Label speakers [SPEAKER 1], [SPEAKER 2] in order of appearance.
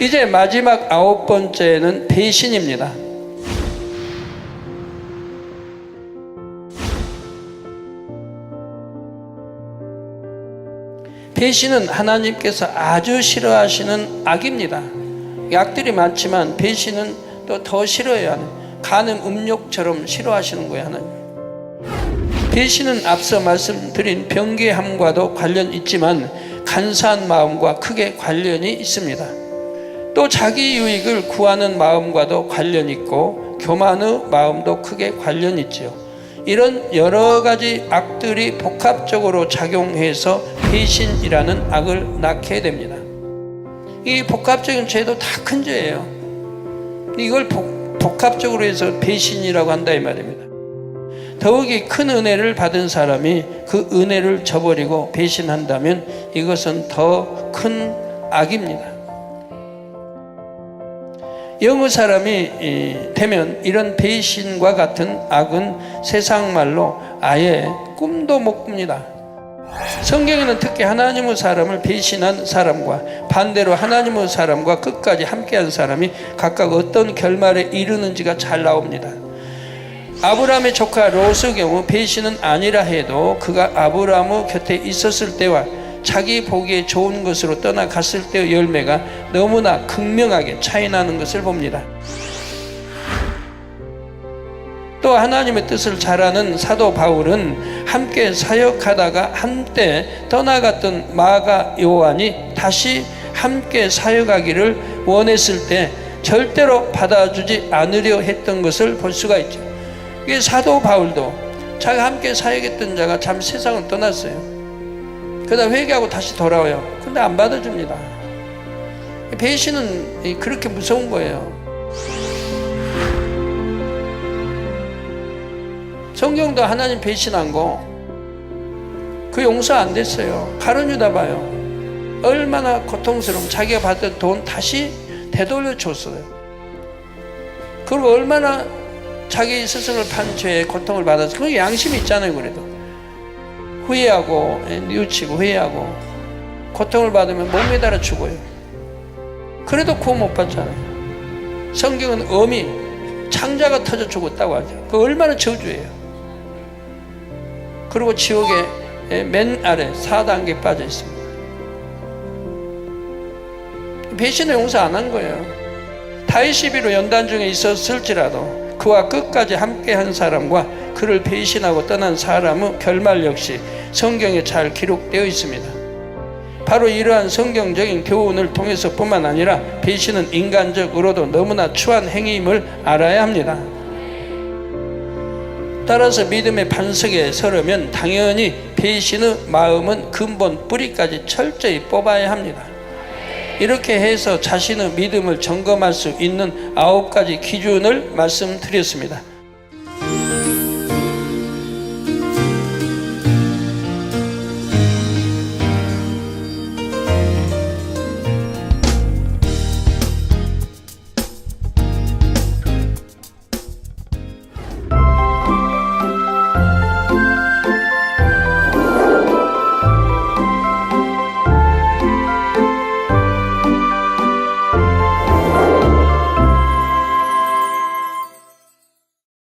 [SPEAKER 1] 이제 마지막 아홉 번째는 배신입니다. 배신은 하나님께서 아주 싫어하시는 악입니다. 약들이 많지만 배신은 또 더 싫어해야 하는 간음 음욕처럼 싫어하시는 거예요 하나님. 배신은 앞서 말씀드린 병계함과도 관련 있지만 간사한 마음과 크게 관련이 있습니다. 또 자기 유익을 구하는 마음과도 관련 있고 교만의 마음도 크게 관련 있지요. 이런 여러 가지 악들이 복합적으로 작용해서 배신이라는 악을 낳게 됩니다. 이 복합적인 죄도 다 큰 죄예요. 이걸 복, 복합적으로 해서 배신이라고 한다 이 말입니다. 더욱이 큰 은혜를 받은 사람이 그 은혜를 저버리고 배신한다면 이것은 더 큰 악입니다. 영어 사람이 되면 이런 배신과 같은 악은 세상 말로 아예 꿈도 못 꿉니다. 성경에는 특히 하나님의 사람을 배신한 사람과 반대로 하나님의 사람과 끝까지 함께한 사람이 각각 어떤 결말에 이르는지가 잘 나옵니다. 아브라함의 조카 롯의 경우 배신은 아니라 해도 그가 아브라함의 곁에 있었을 때와 자기 보기에 좋은 것으로 떠나갔을 때의 열매가 너무나 극명하게 차이나는 것을 봅니다. 또 하나님의 뜻을 잘 아는 사도 바울은 함께 사역하다가 한때 떠나갔던 마가 요한이 다시 함께 사역하기를 원했을 때 절대로 받아주지 않으려 했던 것을 볼 수가 있죠. 이게 사도 바울도 자기가 함께 사역했던 자가 참 세상을 떠났어요. 그러다 회개하고 다시 돌아와요. 근데 안 받아줍니다. 배신은 그렇게 무서운 거예요. 성경도 하나님 배신한 거, 그 용서 안 됐어요. 가론 유다 봐요. 얼마나 고통스러움, 자기가 받은 돈 다시 되돌려 줬어요. 그리고 얼마나 자기 스승을 판 죄에 고통을 받아서, 그 양심이 있잖아요, 그래도. 후회하고, 예, 뉘우치고, 후회하고, 고통을 받으면 못 매달아 죽어요. 그래도 구원 못 받잖아요. 성경은 어미, 창자가 터져 죽었다고 하죠. 그 얼마나 저주예요. 그리고 지옥의 맨 아래 4단계 빠져 있습니다. 배신을 용서 안 한 거예요. 다윗 비로 연단 중에 있었을지라도 그와 끝까지 함께한 사람과 그를 배신하고 떠난 사람의 결말 역시 성경에 잘 기록되어 있습니다. 바로 이러한 성경적인 교훈을 통해서뿐만 아니라 배신은 인간적으로도 너무나 추한 행위임을 알아야 합니다. 따라서 믿음의 반석에 서려면 당연히 배신의 마음은 근본 뿌리까지 철저히 뽑아야 합니다. 이렇게 해서 자신의 믿음을 점검할 수 있는 아홉 가지 기준을 말씀드렸습니다.